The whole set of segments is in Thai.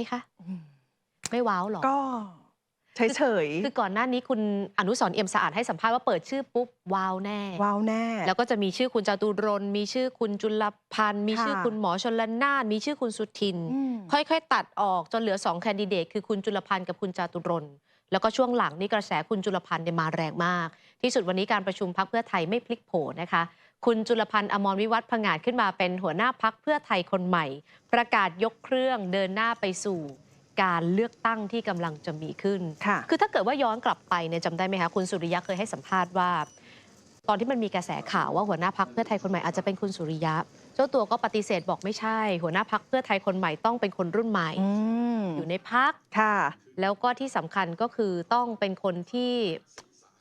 ไหมคะอืมไม่ว้าวหรอ ก็เฉยคือก่อนหน้านี้คุณอนุสรณ์เอี่ยมสะอาดให้สัมภาษณ์ว่าเปิดชื่อปุ๊บว้าวแน่ๆว้าวแน่ แล้วก็จะมีชื่อคุณจตุรนต์มีชื่อคุณจุลพันธ์มีค่ะชื่อคุณหมอชนละนานมีชื่อคุณสุทินอืมค่อยๆ ตัดออกจนเหลือ2แคนดิเดตคือคุณจุลพันธ์กับคุณจาตุรนต์แล้วก็ช่วงหลังนี่กระแสคุณจุลพันธ์เนี่ยมาแรงมาก ที่สุดวันนี้การประชุมพักเพื่อไทยไม่พลิกโผนะคะ คุณจุลพันธ์อมรวิวัฒน์ผงาดขึ้นมาเป็นหัวหน้าพักเพื่อไทยคนใหม่ ประกาศยกเครื่องเดินหน้าไปสู่การเลือกตั้งที่กำลังจะมีขึ้นค่ะคือถ้าเกิดว่าย้อนกลับไปเนี่ยจำได้ไหมคะคุณสุริยะเคยให้สัมภาษณ์ว่า ตอนที่มันมีกระแสข่าวว่าหัวหน้าพักเพื่อไทยคนใหม่อาจจะเป็นคุณสุริยะ เจ้าตัวก็ปฏิเสธบอกไม่ใช่ หัวหน้าพักเพื่อไทยคนใหม่ต้องเป็นคนรุ่นใหม่อืมอยู่ในพักค่ะ แล้วก็ที่สำคัญก็คือต้องเป็นคนที่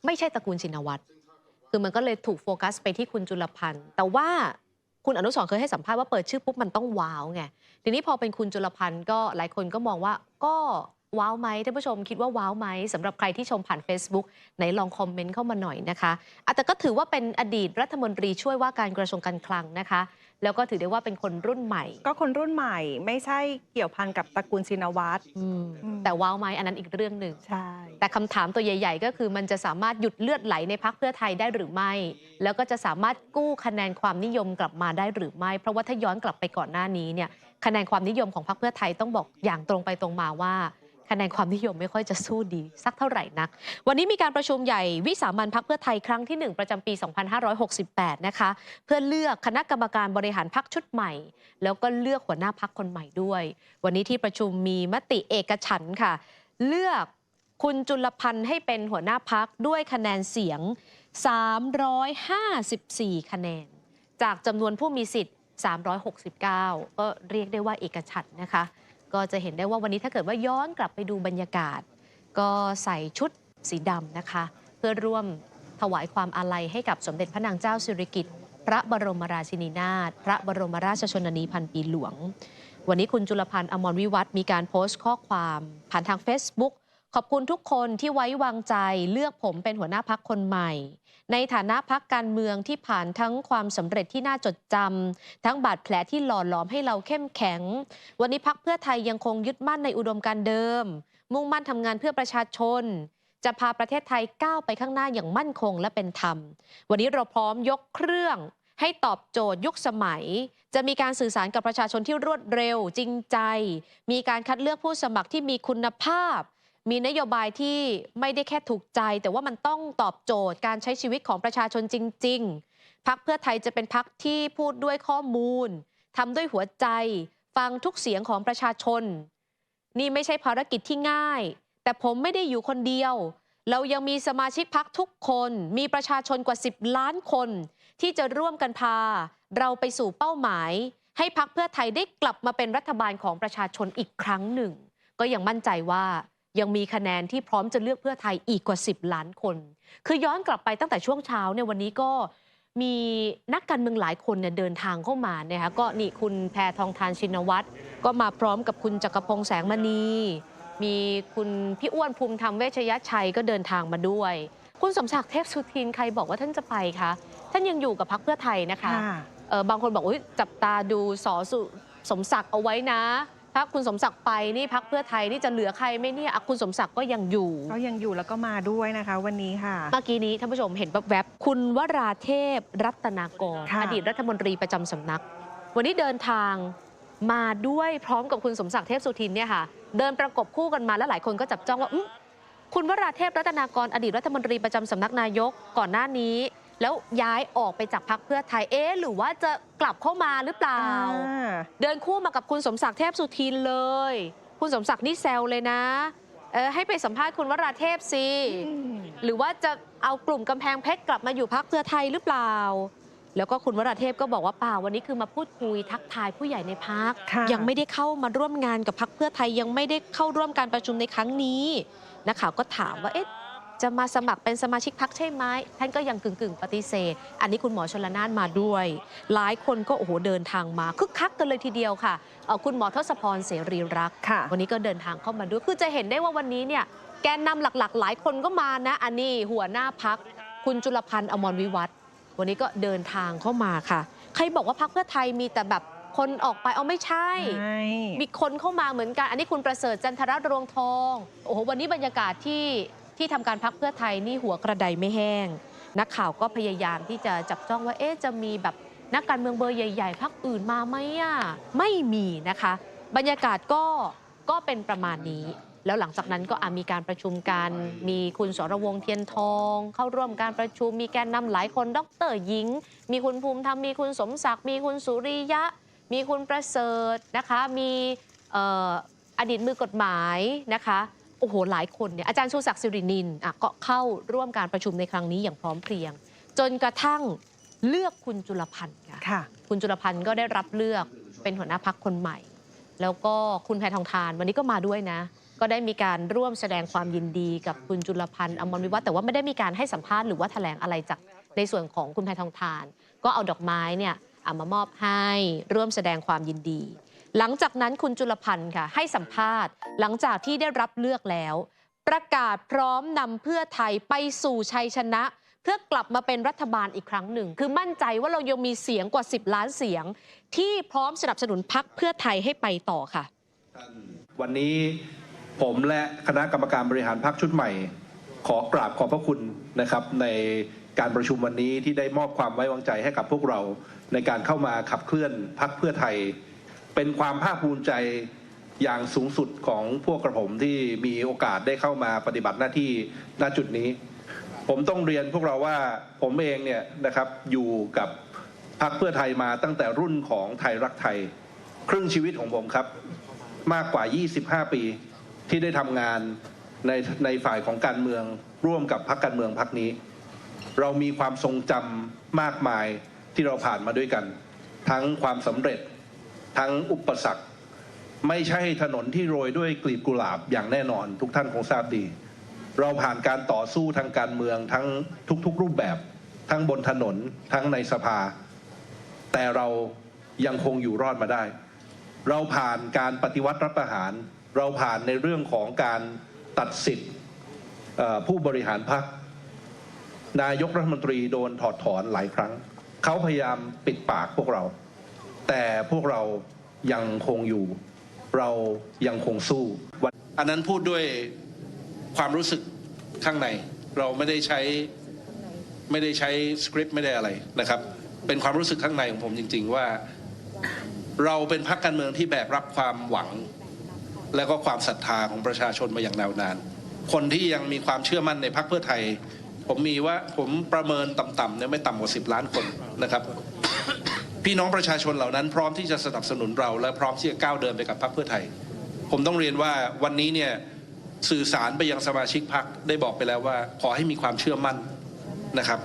ไม่ใช่ตระกูลชินวัตร คือมันก็เลยถูกโฟกัสไปที่คุณจุลพันธ์ แต่ว่าคุณอนุสรเคยให้สัมภาษณ์ว่าเปิดชื่อปุ๊บมันต้องว้าวไง ทีนี้พอเป็นคุณจุลพันธ์ก็หลายคนก็มองว่าก็ว้าวไหมท่านผู้ชมคิดว่าว้าวไหมสำหรับใครที่ชมผ่าน Facebook ไหนลองคอมเมนต์เข้ามาหน่อยนะคะอะแต่ก็ถือว่าเป็นอดีตรัฐมนตรีช่วยว่าการกระทรวงการคลังนะคะ แล้วก็ถือได้ว่าเป็นคนรุ่นใหม่ ก็คนรุ่นใหม่ไม่ใช่เกี่ยวพันกับตระกูลชินวัตรอืมอืมแต่ว้าวไหมอันนั้นอีกเรื่องหนึ่งใช่แต่คำถามตัวใหญ่ ๆ ก็คือมันจะสามารถหยุดเลือดไหลในพักเพื่อไทยได้หรือไม่ แล้วก็จะสามารถกู้คะแนนความนิยมกลับมาได้หรือไม่ เพราะว่าถ้าย้อนกลับไปก่อนหน้านี้เนี่ยคะแนนความนิยมของพักเพื่อไทยต้องบอกอย่างตรงไปตรงมาว่า คะแนนความนิยมไม่ค่อยจะสู้ดี สักเท่าไหร่นัก วันนี้มีการประชุมใหญ่วิสามันพักเพื่อไทยครั้งที่ 1 ประจำปี 2568 นะคะ เพื่อเลือกคณะกรรมการบริหารพักชุดใหม่ แล้วก็เลือกหัวหน้าพักคนใหม่ด้วย วันนี้ที่ประชุมมีมติเอกฉันค่ะ เลือกคุณจุลพันธ์ให้เป็นหัวหน้าพักด้วยคะแนนเสียง 354 คะแนน จากจำนวนผู้มีสิทธิ์ 369 ก็เรียกได้ว่าเอกฉันนะคะ ก็จะเห็นได้ว่าวันนี้ถ้าเกิดว่าย้อนกลับไปดูบรรยากาศ ก็ใส่ชุดสีดำนะคะ เพื่อร่วมถวายความอาลัยให้กับสมเด็จพระนางเจ้าสิริกิติ์พระบรมราชินีนาถพระบรมราชชนนีพันปีหลวง วันนี้คุณจุลพันธ์อมรวิวัฒมีการโพสต์ข้อความผ่านทาง Facebook ขอบคุณทุกคนที่ไว้วางใจเลือกผมเป็นหัวหน้าพักคนใหม่ ในฐานะพักการเมืองที่ผ่านทั้งความสำเร็จที่น่าจดจำทั้งบาดแผลที่หล่อหลอมให้เราเข้มแข็ง วันนี้พักเพื่อไทยยังคงยึดมั่นในอุดมการเดิม มุ่งมั่นทำงานเพื่อประชาชน จะพาประเทศไทยก้าวไปข้างหน้าอย่างมั่นคงและเป็นธรรม วันนี้เราพร้อมยกเครื่องให้ตอบโจทย์ยุคสมัย จะมีการสื่อสารกับประชาชนที่รวดเร็วจริงใจ มีการคัดเลือกผู้สมัครที่มีคุณภาพ มีนโยบายที่ไม่ได้แค่ถูกใจ แต่ว่ามันต้องตอบโจทย์การใช้ชีวิตของประชาชนจริง ๆ พักเพื่อไทยจะเป็นพักที่พูดด้วยข้อมูลทำด้วยหัวใจ ฟังทุกเสียงของประชาชน นี่ไม่ใช่ภารกิจที่ง่าย แต่ผมไม่ได้อยู่คนเดียว เรายังมีสมาชิกพักทุกคน มีประชาชนกว่า 10 ล้านคน ที่จะร่วมกันพา เราไปสู่เป้าหมาย ให้พักเพื่อไทยได้กลับมาเป็นรัฐบาลของประชาชนอีกครั้งหนึ่ง ก็ยังมั่นใจว่า ยังมีคะแนนที่พร้อมจะเลือกเพื่อไทยอีกกว่า 10 ล้านคน คือย้อนกลับไปตั้งแต่ช่วงเช้าเนี่ยวันนี้ก็มีนักการเมืองหลายคนเนี่ยเดินทางเข้ามานะคะก็นี่คุณแพทองทานชินวัตรก็มาพร้อมกับคุณจักรพงษ์แสงมณี มีคุณพี่อ้วนภูมิธรรมเวชยชัยก็เดินทางมาด้วย คุณสมศักดิ์เทพสุทินใครบอกว่าท่านจะไปคะท่านยังอยู่กับพรรคเพื่อไทยนะคะค่ะเออบางคนบอกว่าจับตาดูสอสุสมศักดิ์เอาไว้นะ ถ้าคุณสมศักดิ์ไปนี่พักเพื่อไทยนี่จะเหลือใครไหมเนี่ยอะคุณสมศักดิ์ก็ยังอยู่ ก็ยังอยู่แล้วก็มาด้วยนะคะ วันนี้ค่ะ เมื่อกี้นี้ท่านผู้ชมเห็นแวบๆคุณวราเทพรัตนากร ค่ะ อดีตรัฐมนตรีประจำสำนัก วันนี้เดินทางมาด้วยพร้อมกับคุณสมศักดิ์เทพสุทินเนี่ยค่ะ เดินประกบคู่กันมาแล้วหลายคนก็จับจ้องว่าอื้อคุณวราเทพรัตนากร อดีตรัฐมนตรีประจำสำนักนายกก่อนหน้านี้ แล้วย้ายออกไปจากพักเพื่อไทยเอ๊ะหรือว่าจะกลับเข้ามาหรือเปล่าอ่า เดินคู่มากับคุณสมศักดิ์เทพสุทินเลย คุณสมศักดิ์นี่แซวเลยนะเออให้ไปสัมภาษณ์คุณวราเทพสิอืมหรือว่าจะเอากลุ่มกำแพงเพชรกลับมาอยู่พักเพื่อไทยหรือเปล่า แล้วก็คุณวราเทพก็บอกว่าเปล่าวันนี้คือมาพูดคุยทักทายผู้ใหญ่ในพักค่ะยังไม่ได้เข้ามาร่วมงานกับพักเพื่อไทยยังไม่ได้เข้าร่วมการประชุมในครั้งนี้นักข่าวก็ถามว่าเอ๊ะ จะมาสมัครเป็นสมาชิกพักใช่ไหมท่านก็ยังกึ่งๆ ปฏิเสธ อันนี้คุณหมอชลนานมาด้วย หลายคนก็โอ้โหเดินทางมาคึกคักกันเลยทีเดียวค่ะเอ่อคุณหมอทศพรเสรีรักษ์ค่ะวันนี้ก็เดินทางเข้ามาด้วยคือจะเห็นได้ว่าวันนี้เนี่ยแกนนำหลักๆ หลายคนก็มานะ อันนี้หัวหน้าพัก คุณจุลพันธ์อมรวิวัฒน์วันนี้ก็เดินทางเข้ามาค่ะ ใครบอกว่าพักเพื่อไทยมีแต่แบบคนออกไปเอาไม่ใช่ใช่ มีคนเข้ามาเหมือนกัน อันนี้คุณประเสริฐจันทรรวงทอง โอ้โห วันนี้บรรยากาศที่ ที่ทำการพักเพื่อไทยนี่หัวกระไดไม่แห้ง นักข่าวก็พยายามที่จะจับจ้องว่าเอ๊ะจะมีแบบนักการเมืองเบอร์ใหญ่ๆพักอื่นมาไหมอะไม่มีนะคะ บรรยากาศก็ก็เป็นประมาณนี้ แล้วหลังจากนั้นก็มีการประชุมกันมีคุณสรวงเทียนทอง เข้าร่วมการประชุมมีแกนนำหลายคนดรหญิง มีคุณภูมิธรรมมีคุณสมศักดิ์มีคุณสุริยะ มีคุณประเสริฐนะคะ มีอออดีตมือกฎหมายนะคะ โอ้โหหลายคนเนี่ยอาจารย์ชูศักดิ์สิรินินอะก็เข้าร่วมการประชุมในครั้งนี้อย่างพร้อมเพรียง จนกระทั่งเลือกคุณจุลพันธ์ค่ะค่ะ คุณจุลพันธ์ก็ได้รับเลือกเป็นหัวหน้าพักคนใหม่ แล้วก็คุณแพทองทานวันนี้ก็มาด้วยนะ ก็ได้มีการร่วมแสดงความยินดีกับคุณจุลพันธ์อมรวิวัฒน์แต่ว่าไม่ได้มีการให้สัมภาษณ์หรือว่าแถลงอะไรจากในส่วนของคุณแพทองทาน ก็เอาดอกไม้เนี่ยเอามามอบให้ร่วมแสดงความยินดี หลังจากนั้นคุณจุลพันธ์ค่ะให้สัมภาษณ์ หลังจากที่ได้รับเลือกแล้ว ประกาศพร้อมนำเพื่อไทยไปสู่ชัยชนะ เพื่อกลับมาเป็นรัฐบาลอีกครั้งหนึ่ง คือมั่นใจว่าเรายังมีเสียงกว่า 10 ล้านเสียง ที่พร้อมสนับสนุนพักเพื่อไทยให้ไปต่อค่ะ วันนี้ผมและคณะกรรมการบริหารพรรคชุดใหม่ ขอกราบขอบพระคุณนะครับในการประชุมวันนี้ที่ได้มอบความไว้วางใจให้กับพวกเราในการเข้ามาขับเคลื่อนพรรคเพื่อไทย เป็นความภาคภูมิใจอย่างสูงสุดของพวกกระผมที่มีโอกาสได้เข้ามาปฏิบัติหน้าที่ณจุดนี้ ผมต้องเรียนพวกเราว่าผมเองเนี่ยนะครับอยู่กับพรรคเพื่อไทยมาตั้งแต่รุ่นของไทยรักไทย ครึ่งชีวิตของผมครับ มากกว่า 25 ปีที่ได้ทำงานในในฝ่ายของการเมืองร่วมกับพรรคการเมืองพรรคนี้ เรามีความทรงจำมากมายที่เราผ่านมาด้วยกัน ทั้งความสำเร็จ ทั้งอุปสรรค ไม่ใช่ถนนที่โรยด้วยกลีบกุหลาบอย่างแน่นอน ทุกท่านคงทราบดี เราผ่านการต่อสู้ทางการเมืองทั้งทุกๆรูปแบบ ทั้งบนถนนทั้งในสภา แต่เรายังคงอยู่รอดมาได้ เราผ่านการปฏิวัติรัฐประหาร เราผ่านในเรื่องของการตัดสิทธิ์ผู้บริหารพรรคนายกรัฐมนตรีโดนถอดถอนหลายครั้ง เขาพยายามปิดปากพวกเรา แต่พวกเรายังคงอยู่ เรายังคงสู้วันอันนั้นพูดด้วยความรู้สึกข้างใน เราไม่ได้ใช้ไม่ได้ใช้สคริปต์ไม่ได้อะไรนะครับ เป็นความรู้สึกข้างในของผมจริง ๆ ว่า เราเป็นพรรคการเมืองที่แบกรับความหวัง และก็ความศรัทธาของประชาชนมาอย่างยาวนาน คนที่ยังมีความเชื่อมั่นในพรรคเพื่อไทย ผมมีว่าผมประเมินต่ำๆเนี่ยไม่ต่ำกว่า10ล้านคนนะครับ พี่น้องประชาชนเหล่านั้นพร้อมที่จะสนับสนุนเรา และพร้อมที่จะก้าวเดินไปกับพรรคเพื่อไทย ผมต้องเรียนว่าวันนี้เนี่ยสื่อสารไปยังสมาชิกพรรคได้บอกไปแล้วว่า ขอให้มีความเชื่อมั่นนะครับ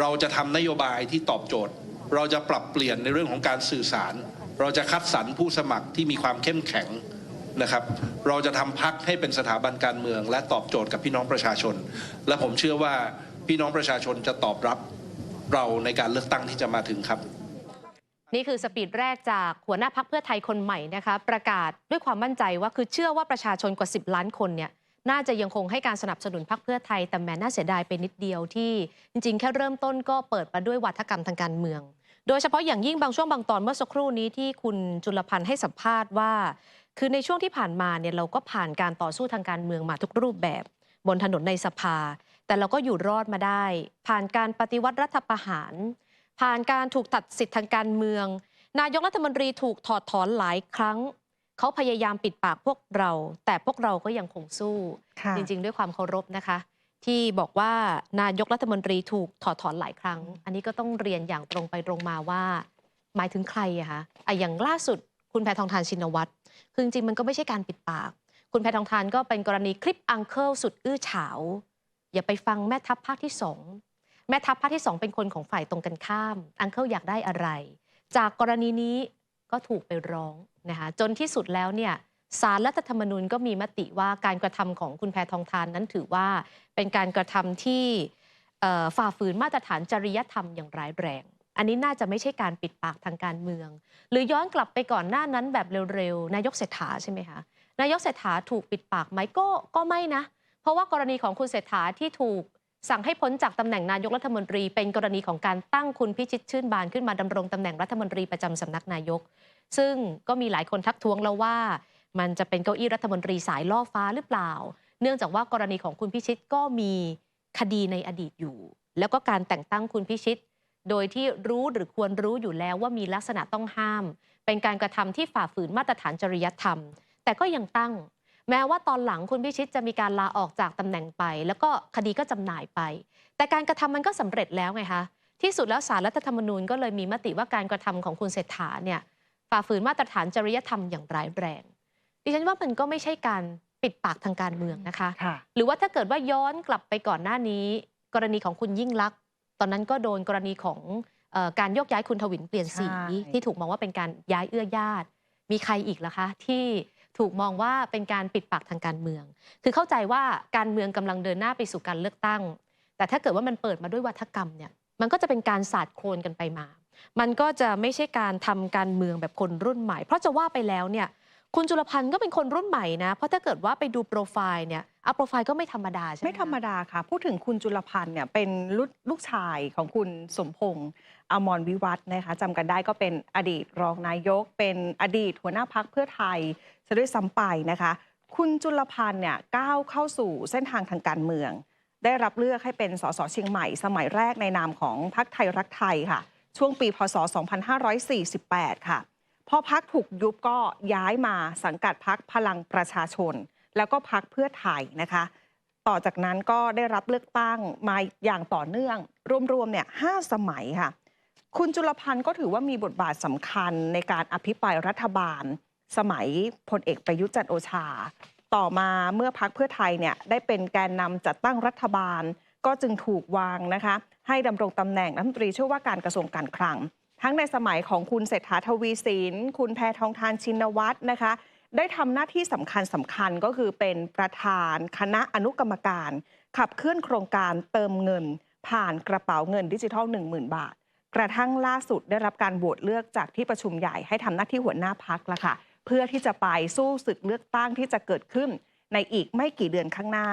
เราจะทำนโยบายที่ตอบโจทย์ เราจะปรับเปลี่ยนในเรื่องของการสื่อสาร เราจะคัดสรรผู้สมัครที่มีความเข้มแข็งนะครับ เราจะทำพักให้เป็นสถาบันการเมือง และตอบโจทย์กับพี่น้องประชาชน และผมเชื่อว่าพี่น้องประชาชนจะตอบรับเราในการเลือกตั้งที่จะมาถึงครับ นี่คือสปีดแรกจากหัวหน้าพักเพื่อไทยคนใหม่นะคะประกาศด้วยความมั่นใจว่าคือเชื่อว่าประชาชนกว่า 10 ล้านคนเนี่ยน่าจะยังคงให้การสนับสนุนพักเพื่อไทยแต่แม้น่าเสียดายไปนิดเดียวที่ จริงๆ แค่เริ่มต้นก็เปิดมาด้วยวัฒกรรมทางการเมือง โดยเฉพาะอย่างยิ่งบางช่วงบางตอนเมื่อสักครู่นี้ที่คุณจุลพันธ์ให้สัมภาษณ์ว่า คือในช่วงที่ผ่านมาเนี่ยเราก็ผ่านการต่อสู้ทางการเมืองมาทุกรูปแบบ บนถนนในสภา แต่เราก็อยู่รอดมาได้ ผ่านการปฏิวัติรัฐประหาร ผ่านการถูกตัดสิทธิ์ทางการเมือง นายกรัฐมนตรีถูกถอดถอนหลายครั้ง เขาพยายามปิดปากพวกเรา แต่พวกเราก็ยังคงสู้ค่ะจริง ๆ ด้วยความเคารพนะคะ ที่บอกว่านายกรัฐมนตรีถูกถอดถอนหลายครั้ง อันนี้ก็ต้องเรียนอย่างตรงไปตรงมาว่า หมายถึงใครอะคะอะอย่างล่าสุดคุณแพทองทานชินวัตรคือจริงๆมันก็ไม่ใช่การปิดปาก คุณแพทองทานก็เป็นกรณีคลิปอังเคิลสุดอื้อฉาว อย่าไปฟังแม่ทัพภาคที่สอง แม่ทัพภาคที่สองเป็นคนของฝ่ายตรงกันข้าม อังเคิลอยากได้อะไร จากกรณีนี้ก็ถูกไปร้องนะคะจนที่สุดแล้วเนี่ยสารรัฐธรรมนูญก็มีมติว่าการกระทำของคุณแพทองทานนั้นถือว่าเป็นการกระทำที่ฝ่าฝืนมาตรฐานจริยธรรมอย่างร้ายแรง อันนี้น่าจะไม่ใช่การปิดปากทางการเมือง หรือย้อนกลับไปก่อนหน้านั้นแบบเร็วๆ นายกเศรษฐาใช่ไหมคะ นายกเศรษฐาถูกปิดปากไหมก็ก็ไม่นะ เพราะว่ากรณีของคุณเศรษฐาที่ถูก สั่งให้พ้นจากตำแหน่งนายกรัฐมนตรี เป็นกรณีของการตั้งคุณพิชิตชื่นบานขึ้นมาดำรงตำแหน่งรัฐมนตรีประจำสำนักนายก ซึ่งก็มีหลายคนทักท้วงแล้วว่า มันจะเป็นเก้าอี้รัฐมนตรีสายล่อฟ้าหรือเปล่า เนื่องจากว่ากรณีของคุณพิชิตก็มีคดีในอดีตอยู่ แล้วก็การแต่งตั้งคุณพิชิต โดยที่รู้หรือควรรู้อยู่แล้วว่ามีลักษณะต้องห้าม เป็นการกระทำที่ฝ่าฝืนมาตรฐานจริยธรรม แต่ก็ยังตั้ง แม้ว่าตอนหลังคุณพิชิตจะมีการลาออกจากตำแหน่งไป แล้วก็คดีก็จำหน่ายไป แต่การกระทำมันก็สำเร็จแล้วไงคะที่สุดแล้วสารรัฐธรรมนูญก็เลยมีมติว่าการกระทำของคุณเศรษฐาเนี่ยฝ่าฝืนมาตรฐานจริยธรรมอย่างร้ายแรง ดิฉันว่ามันก็ไม่ใช่การปิดปากทางการเมืองนะคะค่ะหรือว่าถ้าเกิดว่าย้อนกลับไปก่อนหน้านี้ กรณีของคุณยิ่งลักษณ์ตอนนั้นก็โดนกรณีของเออการโยกย้ายคุณทวินเปลี่ยนสีใช่ที่ถูกมองว่าเป็นการย้ายเอื้อญาติ มีใครอีกล่ะคะ ที่ ถูกมองว่าเป็นการปิดปากทางการเมือง คือเข้าใจว่าการเมืองกำลังเดินหน้าไปสู่การเลือกตั้ง แต่ถ้าเกิดว่ามันเปิดมาด้วยวัฒกรรมเนี่ยมันก็จะเป็นการสาดโคลนกันไปมา มันก็จะไม่ใช่การทำการเมืองแบบคนรุ่นใหม่ เพราะจะว่าไปแล้วเนี่ย คุณจุลพันธ์ก็เป็นคนรุ่นใหม่นะ เพราะถ้าเกิดว่าไปดูโปรไฟล์เนี่ยเอาโปรไฟล์ก็ไม่ธรรมดาใช่ไหมไม่ธรรมดาค่ะ พูดถึงคุณจุลพันธ์เนี่ยเป็นลูกลูกชายของคุณสมพงษ์อมรวิวัฒน์นะคะจำกันได้ก็เป็นอดีตรองนายก เป็นอดีตหัวหน้าพักเพื่อไทยจะด้วยซ้ำไปนะคะ คุณจุลพันธ์เนี่ยก้าวเข้าสู่เส้นทางทางการเมือง ได้รับเลือกให้เป็นสสเชียงใหม่ สมัยแรกในนามของพักไทยรักไทยค่ะ ช่วงปีพศ 2548 ค่ะ พอพักถูกยุบก็ย้ายมาสังกัดพักพลังประชาชน แล้วก็พักเพื่อไทยนะคะ ต่อจากนั้นก็ได้รับเลือกตั้งมาอย่างต่อเนื่อง รวมๆเนี่ยห้าสมัยค่ะ คุณจุลพันธ์ก็ถือว่ามีบทบาทสำคัญในการอภิปรายรัฐบาล สมัยพลเอกประยุทธ์จันโอชา ต่อมาเมื่อพักเพื่อไทยเนี่ยได้เป็นแกนนำจัดตั้งรัฐบาล ก็จึงถูกวางนะคะ ให้ดำรงตำแหน่งรัฐมนตรีช่วยว่าการกระทรวงการคลัง ทั้งในสมัยของคุณเศรษฐาทวีสิน คุณแพทองทานชินวัตรนะคะ ได้ทำหน้าที่สำคัญสำคัญก็คือเป็นประธานคณะอนุกรรมการ ขับเคลื่อนโครงการเติมเงิน ผ่านกระเป๋าเงินดิจิทัล 10,000 บาท กระทั่งล่าสุดได้รับการโหวตเลือกจากที่ประชุมใหญ่ให้ทำหน้าที่หัวหน้าพักละค่ะ เพื่อที่จะไปสู้ศึกเลือกตั้งที่จะเกิดขึ้นในอีกไม่กี่เดือนข้างหน้า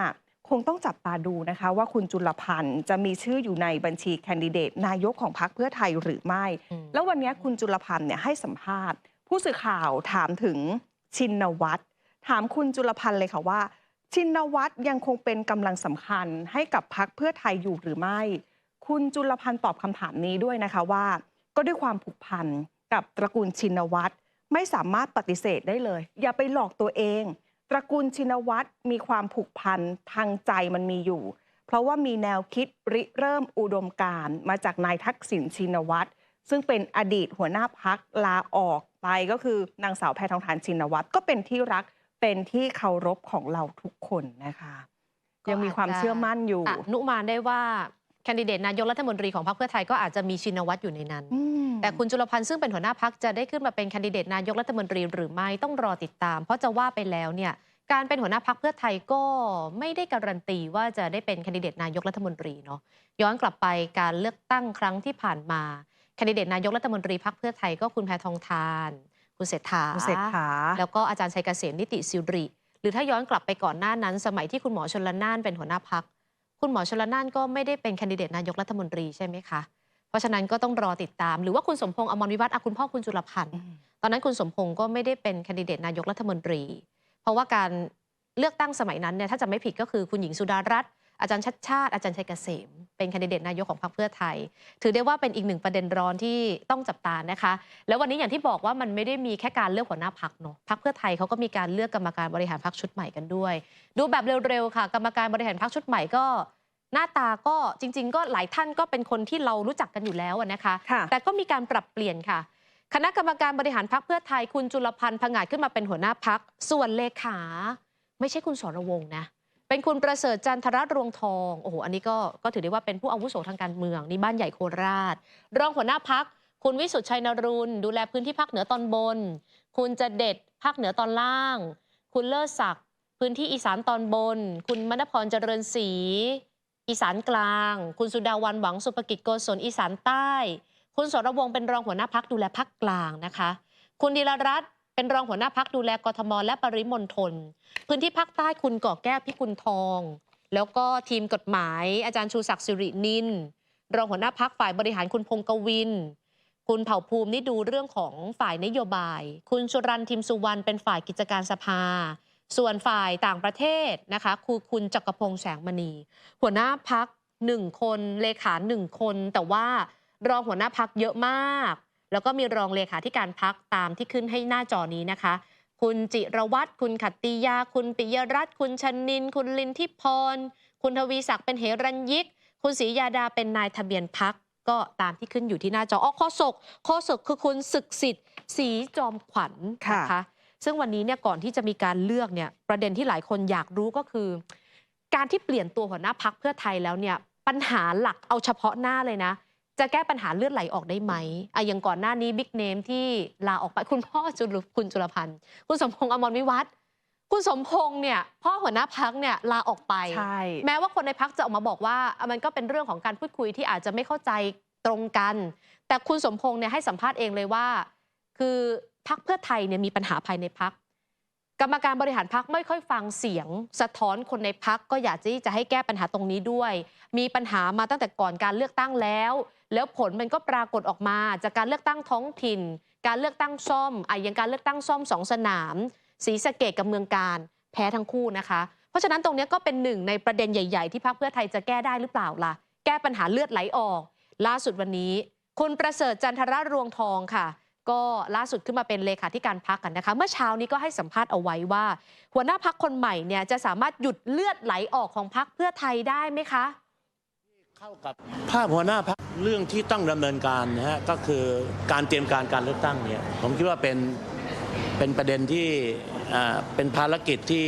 คงต้องจับตาดูนะคะว่าคุณจุลพันธ์จะมีชื่ออยู่ในบัญชีแคนดิเดต นายกของพรรคเพื่อไทยหรือไม่อืมแล้ววันนี้คุณจุลพันธ์เนี่ยให้สัมภาษณ์ ผู้สื่อข่าวถามถึงชินวัตรถามคุณจุลพันธ์เลยค่ะว่า ชินวัตรยังคงเป็นกำลังสำคัญให้กับพักเพื่อไทยอยู่หรือไม่ คุณจุลพันธ์ตอบคำถามนี้ด้วยนะคะว่า ก็ด้วยความผูกพันกับตระกูลชินวัตรไม่สามารถปฏิเสธได้เลย อย่าไปหลอกตัวเอง ตระกูลชินวัตรมีความผูกพันทางใจมันมีอยู่ เพราะว่ามีแนวคิดริเริ่มอุดมการณ์มาจากนายทักษิณชินวัตรซึ่งเป็นอดีตหัวหน้าพักลาออกไปก็คือนางสาวแพทองทานชินวัตรก็เป็นที่รักเป็นที่เคารพของเราทุกคนนะคะ ยังมีความเชื่อมั่นอยู่อนุมานได้ว่า แคนดิเดตนายกรัฐมนตรีของพรรคเพื่อไทยก็อาจจะมีชินวัตรอยู่ในนั้นอืมแต่คุณจุลพันธ์ซึ่งเป็นหัวหน้าพักจะได้ขึ้นมาเป็นแคนดิเดตนายกรัฐมนตรีหรือไม่ต้องรอติดตาม เพราะจะว่าไปแล้วเนี่ยการเป็นหัวหน้าพักเพื่อไทยก็ไม่ได้การันตีว่าจะได้เป็นแคนดิเดตนายกรัฐมนตรีเนาะย้อนกลับไปการเลือกตั้งครั้งที่ผ่านมาแคนดิเดตนายกรัฐมนตรีพักเพื่อไทยก็คุณแพทองทาน คุณเศรษฐาคุณเศรษฐา แล้วก็อาจารย์ชัยเกษมนิติสิริหรือถ้าย้อนกลับไปก่อนหน้านั้น สมัยที่คุณหมอชนละนานเป็นหัวหน้าพัก คุณหมอชละนานก็ไม่ได้เป็นแคนดิเดตนายกรัฐมนตรีใช่ไหมคะ เพราะฉะนั้นก็ต้องรอติดตาม หรือว่าคุณสมพงษ์อมรวิวัฒน์อะคุณพ่อคุณจุลพันธ์ตอนนั้นคุณสมพงษ์ก็ไม่ได้เป็นแคนดิเดตนายกรัฐมนตรี เพราะว่าการเลือกตั้งสมัยนั้นเนี่ยถ้าจะไม่ผิดก็คือคุณหญิงสุดารัตน์ อาจารย์ชัดชาติอาจารย์ชัยเกษม เป็นแคนดิเดตนายกของพรรคเพื่อไทย ถือได้ว่าเป็นอีกหนึ่งประเด็นร้อนที่ต้องจับตานะคะ แล้ววันนี้อย่างที่บอกว่ามันไม่ได้มีแค่การเลือกหัวหน้าพักเนาะพักเพื่อไทยเขาก็มีการเลือกกรรมการบริหารพักชุดใหม่กันด้วย ดูแบบเร็วๆค่ะ กรรมการบริหารพักชุดใหม่ก็หน้าตาก็จริง ๆ ก็หลายท่านก็เป็นคนที่เรารู้จักกันอยู่แล้วอะนะคะค่ะแต่ก็มีการปรับเปลี่ยนค่ะ คณะกรรมการบริหารพักเพื่อไทยคุณจุลพันธ์ผงาดขึ้นมาเป็นหัวหน้าพักส่วนเลขา ไม่ใช่คุณสรวงศ์นะ เป็นคุณประเสริฐจันทรรวงทองโอ้โหอันนี้ก็ก็ถือได้ว่าเป็นผู้อาวุโสทางการเมืองนี่บ้านใหญ่โคราช รองหัวหน้าพัก คุณวิสุทธิ์ชัยนรุนดูแลพื้นที่ภาคเหนือตอนบน คุณจะเด็ดภาคเหนือตอนล่าง คุณเลิศศักดิ์พื้นที่อีสานตอนบน คุณมณพรเจริญศรีอีสานกลาง คุณสุดาวันหวังสุภกิจโกศลอีสานใต้ คุณสรวงศ์เป็นรองหัวหน้าพักดูแลภาคกลางนะคะ คุณดีลรัตน์ เป็นรองหัวหน้าพักดูแลกทมและปริมณฑลพื้นที่ภาคใต้คุณก่อแก้วพิกุลทอง แล้วก็ทีมกฎหมาย อาจารย์ชูศักดิ์สิรินินรองหัวหน้าพักฝ่ายบริหารคุณพงศ์กวิน คุณเผ่าภูมินี่ดูเรื่องของฝ่ายนโยบาย คุณสุรันทิมสุวรรณเป็นฝ่ายกิจการสภา ส่วนฝ่ายต่างประเทศนะคะคือคุณจักรพงษ์แสงมณี หัวหน้าพักหนึ่งคนเลขาหนึ่งคน แต่ว่ารองหัวหน้าพักเยอะมาก แล้วก็มีรองเลขาธิการพักตามที่ขึ้นให้หน้าจอนี้นะคะ คุณจิรวัตรคุณขัตติยา คุณปิยรัตน์คุณชนิน คุณลินทิพร คุณทวีศักดิ์เป็นเหรัญยิก คุณศรียาดาเป็นนายทะเบียนพักก็ตามที่ขึ้นอยู่ที่หน้าจออ๋อโฆษกโฆษกคือคุณศึกสิทธิ์ศรีจอมขวัญค่ะนะคะซึ่งวันนี้เนี่ยก่อนที่จะมีการเลือกเนี่ยประเด็นที่หลายคนอยากรู้ก็คือ การที่เปลี่ยนตัวหัวหน้าพักเพื่อไทยแล้วเนี่ยปัญหาหลักเอาเฉพาะหน้าเลยนะ จะแก้ปัญหาเลือดไหลออกได้ไหมอะอย่างก่อนหน้านี้บิ๊กเนมที่ลาออกไปคุณพ่อจุลคุณจุลพันธ์ คุณสมพงษ์อมรวิวัฒน์คุณสมพงษ์เนี่ยพ่อหัวหน้าพักเนี่ยลาออกไปใช่แม้ว่าคนในพักจะออกมาบอกว่าอะมันก็เป็นเรื่องของการพูดคุยที่อาจจะไม่เข้าใจตรงกัน แต่คุณสมพงษ์เนี่ยให้สัมภาษณ์เองเลยว่า คือพักเพื่อไทยเนี่ยมีปัญหาภายในพักกรรมการบริหารพักไม่ค่อยฟังเสียง สะท้อนคนในพักก็อยากที่จะให้แก้ปัญหาตรงนี้ด้วย มีปัญหามาตั้งแต่ก่อนการเลือกตั้งแล้ว แล้วผลมันก็ปรากฏออกมาจากการเลือกตั้งท้องถิ่น การเลือกตั้งซ่อมอะอย่างการเลือกตั้งซ่อมสองสนามศรีสะเกดกับเมืองการแพ้ทั้งคู่นะคะ เพราะฉะนั้นตรงนี้ก็เป็นหนึ่งในประเด็นใหญ่ ๆ ที่พรรคเพื่อไทยจะแก้ได้หรือเปล่าล่ะ แก้ปัญหาเลือดไหลออก ล่าสุดวันนี้ คุณประเสริฐจันทรรวงทองค่ะ ก็ล่าสุดขึ้นมาเป็นเลขาธิการพักกันนะคะ เมื่อเช้านี้ก็ให้สัมภาษณ์เอาไว้ว่า หัวหน้าพักคนใหม่เนี่ยจะสามารถหยุดเลือดไหลออกของพักเพื่อไทยได้ไหมคะ เข้ากับภาพหัวหน้าพักเรื่องที่ต้องดำเนินการนะฮะก็คือการเตรียมการการเลือกตั้งเนี่ยผมคิดว่าเป็นเป็นประเด็นที่อ่าเป็นภารกิจที่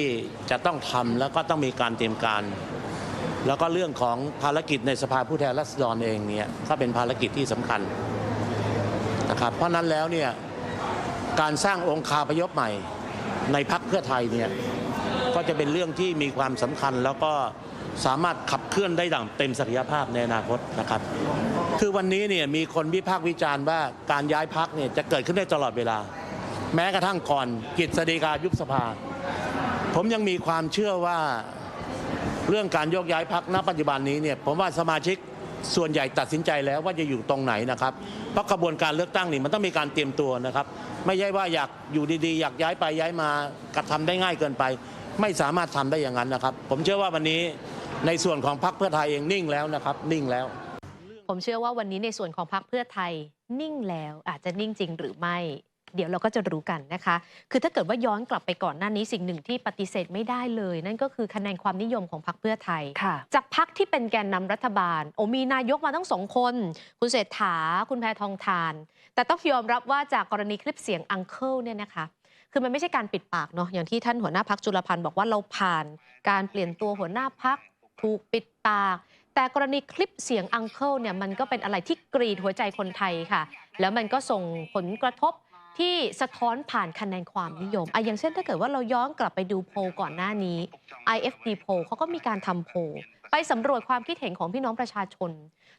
จะต้องทำแล้วก็ต้องมีการเตรียมการ แล้วก็เรื่องของภารกิจในสภาผู้แทนราษฎรเองเนี่ยก็เป็นภารกิจที่สำคัญนะครับเพราะฉะนั้นแล้วเนี่ยการสร้างองค์คาพยพใหม่ในพักเพื่อไทยเนี่ยก็จะเป็นเรื่องที่มีความสำคัญแล้วก็ สามารถขับเคลื่อนได้ดังเต็มศักยภาพในอนาคตนะครับคือวันนี้เนี่ยมีคนวิพากษ์วิจารณ์ว่าการย้ายพักเนี่ยจะเกิดขึ้นได้ตลอดเวลา แม้กระทั่งก่อนกิจสฎีกายุบสภา ผมยังมีความเชื่อว่าเรื่องการโยกย้ายพักณปัจจุบันนี้เนี่ยผมว่าสมาชิกส่วนใหญ่ตัดสินใจแล้วว่าจะอยู่ตรงไหนนะครับ เพราะกระบวนการเลือกตั้งนี่มันต้องมีการเตรียมตัวนะครับ ไม่ใช่ว่าอยากอยู่ดีๆ อยากย้ายไปย้ายมากระทำได้ง่ายเกินไป ไม่สามารถทำได้อย่างนั้นนะครับ ผมเชื่อว่าวันนี้ ในส่วนของพรรคเพื่อไทยเองนิ่งแล้วนะครับ นิ่งแล้ว ผมเชื่อว่าวันนี้ในส่วนของพรรคเพื่อไทยนิ่งแล้วอาจจะนิ่งจริงหรือไม่ เดี๋ยวเราก็จะรู้กันนะคะ คือถ้าเกิดว่าย้อนกลับไปก่อนหน้านี้สิ่งหนึ่งที่ปฏิเสธไม่ได้เลย นั่นก็คือคะแนนความนิยมของพรรคเพื่อไทยค่ะจากพักที่เป็นแกนนำรัฐบาล โอมีนายกมาทั้งสองคน คุณเศรษฐา คุณแพทองทาน แต่ต้องยอมรับว่าจากกรณีคลิปเสียงอังเคิลเนี่ยนะคะคือมันไม่ใช่การปิดปากเนาะอย่างที่ท่านหัวหน้าพักจุลพันธ์บอกว่าเราผ่าน การเปลี่ยนตัวหัวหน้าพัก ถูกปิดปาก แต่กรณีคลิปเสียงอังเคิลเนี่ยมันก็เป็นอะไรที่กรีดหัวใจคนไทยค่ะ แล้วมันก็ส่งผลกระทบที่สะท้อนผ่านคะแนนความนิยมอะอย่างเช่นถ้าเกิดว่าเราย้อนกลับไปดูโพลก่อนหน้านี้ IFD โพลเขาก็มีการทำโพลไปสำรวจความคิดเห็นของพี่น้องประชาชน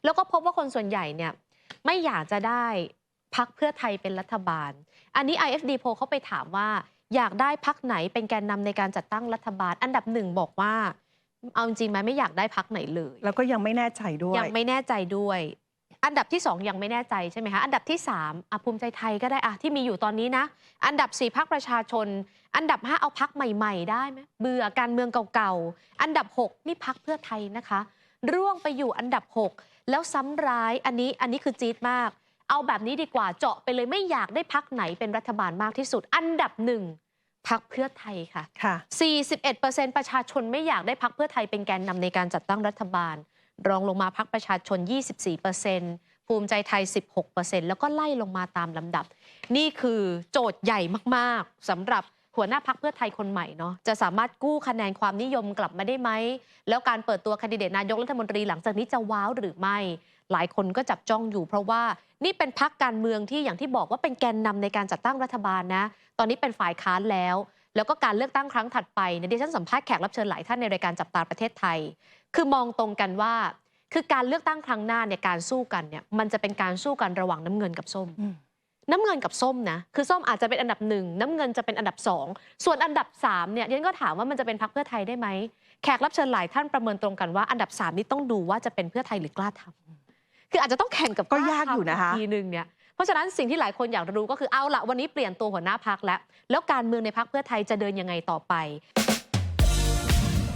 แล้วก็พบว่าคนส่วนใหญ่เนี่ยไม่อยากจะได้พักเพื่อไทยเป็นรัฐบาล อันนี้ IFD โพลเขาไปถามว่า อยากได้พักไหนเป็นแกนนำในการจัดตั้งรัฐบาล อันดับหนึ่งบอกว่า เอาจริงๆไหมไม่อยากได้พักไหนเลย แล้วก็ยังไม่แน่ใจด้วย ยังไม่แน่ใจด้วย อันดับที่ 2 ยังไม่แน่ใจใช่ไหมคะอันดับที่3อะภูมิใจไทยก็ได้อะที่มีอยู่ตอนนี้นะ อันดับ4พักประชาชน อันดับ 5 เอาพักใหม่ ๆ ได้ไหมเบื่อการเมืองเก่าๆอันดับ 6 นี่พักเพื่อไทยนะคะ ร่วงไปอยู่อันดับ 6 แล้วซ้ำร้ายอันนี้อันนี้คือจี๊ดมาก เอาแบบนี้ดีกว่าเจาะไปเลยไม่อยากได้พักไหนเป็นรัฐบาลมากที่สุด อันดับหนึ่ง พักเพื่อไทยค่ะค่ะ 41%ประชาชนไม่อยากได้พักเพื่อไทยเป็นแกนนำในการจัดตั้งรัฐบาล รองลงมาพักประชาชน 24%ภูมิใจไทย 16%แล้วก็ไล่ลงมาตามลำดับ นี่คือโจทย์ใหญ่มากๆสำหรับหัวหน้าพักเพื่อไทยคนใหม่เนาะจะสามารถกู้คะแนนความนิยมกลับมาได้ไหม แล้วการเปิดตัวแคนดิเดตนายกรัฐมนตรีหลังจากนี้จะว้าวหรือไม่ หลายคนก็จับจ้องอยู่ เพราะว่านี่เป็นพักการเมืองที่อย่างที่บอกว่าเป็นแกนนำในการจัดตั้งรัฐบาลนะ ตอนนี้เป็นฝ่ายค้านแล้ว แล้วก็การเลือกตั้งครั้งถัดไปเนี่ยดิฉันสัมภาษณ์แขกรับเชิญหลายท่านในรายการจับตาประเทศไทย คือมองตรงกันว่า คือการเลือกตั้งครั้งหน้าเนี่ยการสู้กันเนี่ยมันจะเป็นการสู้กันระหว่างน้ำเงินกับส้มอืมน้ำเงินกับส้มนะ คือส้มอาจจะเป็นอันดับหนึ่งน้ำเงินจะเป็นอันดับสองส่วนอันดับสามเนี่ยดิฉันก็ถามว่ามันจะเป็นพักเพื่อไทยได้ไหมแขกรับเชิญหลายท่านประเมินตรงกันว่าอันดับสามนี่ต้องดูว่าจะเป็นเพื่อไทยหรือกล้าทำ คืออาจจะต้องแข่งกับก็ยากอยู่นะคะล้าทำทีนึงเนี่ยเพราะฉะนั้นสิ่งที่หลายคนอยากรู้ก็คือเอาละวันนี้เปลี่ยนตัวหัวหน้าพักแล้ว แล้วการเมืองในพักเพื่อไทยจะเดินยังไงต่อไป